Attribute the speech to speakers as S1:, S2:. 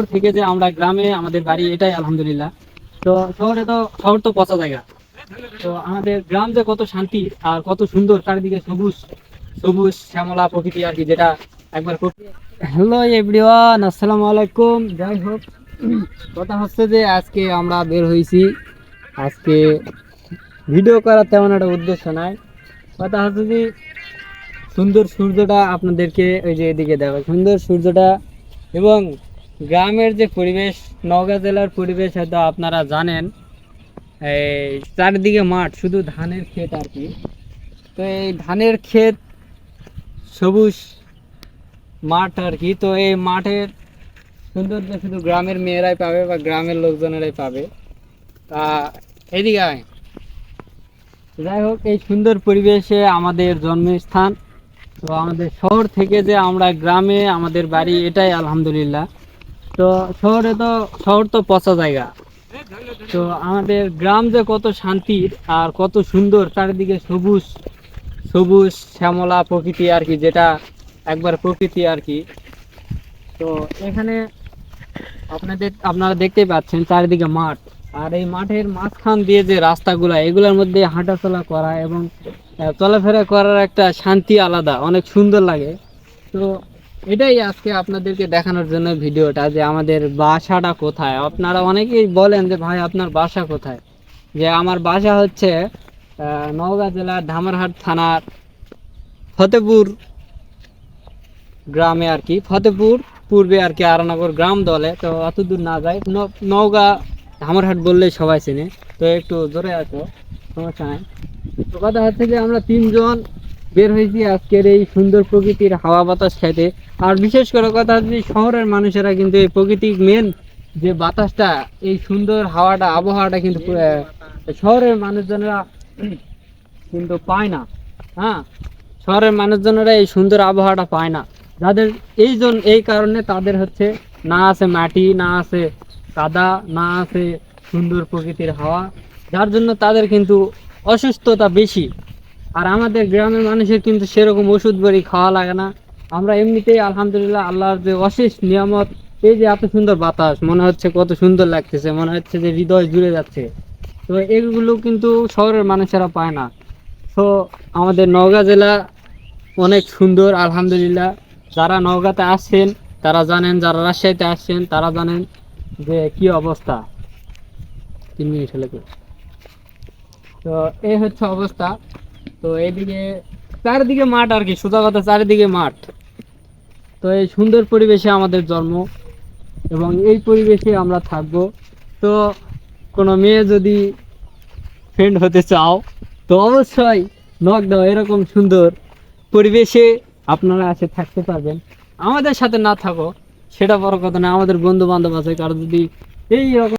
S1: শহর থেকে যে আমরা গ্রামে আমাদের বাড়ি, এটাই আলহামদুলিল্লাহ। তো শহরে তো, শহর তো পচা জায়গা। তো আমাদের গ্রাম যে কত শান্তি আর কত সুন্দর, চারিদিকে সবুজ সবুজ শ্যামলা প্রকৃতি আর কি, যেটা একবার হ্যালো এভরিওয়ান আসসালামু আলাইকুম। যাই হোক, কথা হচ্ছে যে আজকে আমরা বের হয়েছি। আজকে ভিডিও করার তেমন একটা উদ্দেশ্য নাই। কথা হচ্ছে যে সুন্দর সূর্যটা আপনাদেরকে ওই যে এদিকে দেখো, সুন্দর সূর্যটা এবং গ্রামের যে পরিবেশ, নওগাঁ জেলার পরিবেশ হয়তো আপনারা জানেন। এই চারিদিকে মাঠ, শুধু ধানের ক্ষেত আর কি। তো এই ধানের ক্ষেত, সবুজ মাঠ আর কি। তো এই মাঠের সৌন্দর্য শুধু গ্রামের মেয়েরাই পাবে বা গ্রামের লোকজনেরাই পাবে। তা এদিকে আয়। যাই হোক, এই সুন্দর পরিবেশে আমাদের জন্মস্থান। তো আমাদের শহর থেকে যে আমরা গ্রামে আমাদের বাড়ি, এটাই আলহামদুলিল্লাহ। তো শহরে তো, শহর তো পচা জায়গা। তো আমাদের গ্রাম যে কত শান্তির আর কত সুন্দর, চারিদিকে সবুজ সবুজ শ্যামলা প্রকৃতি আর কি, যেটা একবার প্রকৃতি আর কি। তো এখানে আপনাদের, আপনারা দেখতেই পাচ্ছেন চারিদিকে মাঠ। আর এই মাঠের মাঝখান দিয়ে যে রাস্তাগুলো, এগুলোর মধ্যে হাঁটাচলা করা এবং চলাফেরা করার একটা শান্তি আলাদা, অনেক সুন্দর লাগে। তো এটাই আজকে আপনাদেরকে দেখানোর জন্য ভিডিওটা যে আমাদের বাসাটা কোথায়। আপনারা অনেকেই বলেন যে, ভাই, আপনার বাসা কোথায়? যে, আমার বাসা হচ্ছে নওগাঁ জেলার ধামারহাট থানার ফতেপুর গ্রামে আর কি। ফতেপুর পূর্বে আর কি আরানগর গ্রাম দলে। তো অত দূর না যায় নওগাঁ ধামারহাট বললেই সবাই চেনে। তো একটু জোরে আছো, সমস্যা নাই। তো কথা হচ্ছে যে, আমরা তিনজন বের হয়েছি আজকের এই সুন্দর প্রকৃতির হাওয়া বাতাস খাইতে আর বিশেষ করে কথা হচ্ছে শহরের মানুষেরা কিন্তু এই প্রকৃতির মেন যে বাতাসটা, এই সুন্দর হাওয়াটা, আবহাওয়াটা কিন্তু শহরের মানুষজনেরা কিন্তু পায় না। হ্যাঁ? শহরের মানুষজনেরা এই সুন্দর আবহাওয়াটা পায় না। যাদের এই জন, এই কারণে তাদের হচ্ছে না আছে মাটি, না আছে কাদা, না আছে সুন্দর প্রকৃতির হাওয়া। যার জন্য তাদের কিন্তু অসুস্থতা বেশি। আর আমাদের গ্রামের মানুষের কিন্তু সেরকম ওষুধ বড়ি খাওয়া লাগে না। আমরা এমনিতেই আলহামদুলিল্লাহ আল্লাহর যে অশেষ নিয়ামত, এই যে এত সুন্দর বাতাস, মনে হচ্ছে কত সুন্দর লাগতেছে, মনে হচ্ছে যে হৃদয় জুড়ে যাচ্ছে। তো এগুলো কিন্তু শহরের মানুষেরা পায় না। তো আমাদের নওগাঁ জেলা অনেক সুন্দর, আলহামদুলিল্লাহ। যারা নওগাঁতে আসছেন তারা জানেন, যারা রাজশাহীতে আসছেন তারা জানেন যে কি অবস্থা। তিন মিনিট হলে তো এই হচ্ছে অবস্থা। তো এইদিকে চারিদিকে মাঠ আর কি, সোজা কথা চারিদিকে মাঠ। তো এই সুন্দর পরিবেশে আমাদের জন্ম এবং এই পরিবেশে আমরা থাকব। তো কোনো মেয়ে যদি ফ্রেন্ড হতে চাও, তো অবশ্যই নক দাও এরকম সুন্দর পরিবেশে আপনারা এসে থাকতে পারবেন। আমাদের সাথে না থাকো, সেটা বড় কথা না, আমাদের বন্ধু বান্ধব আছে, কারও যদি এই রকম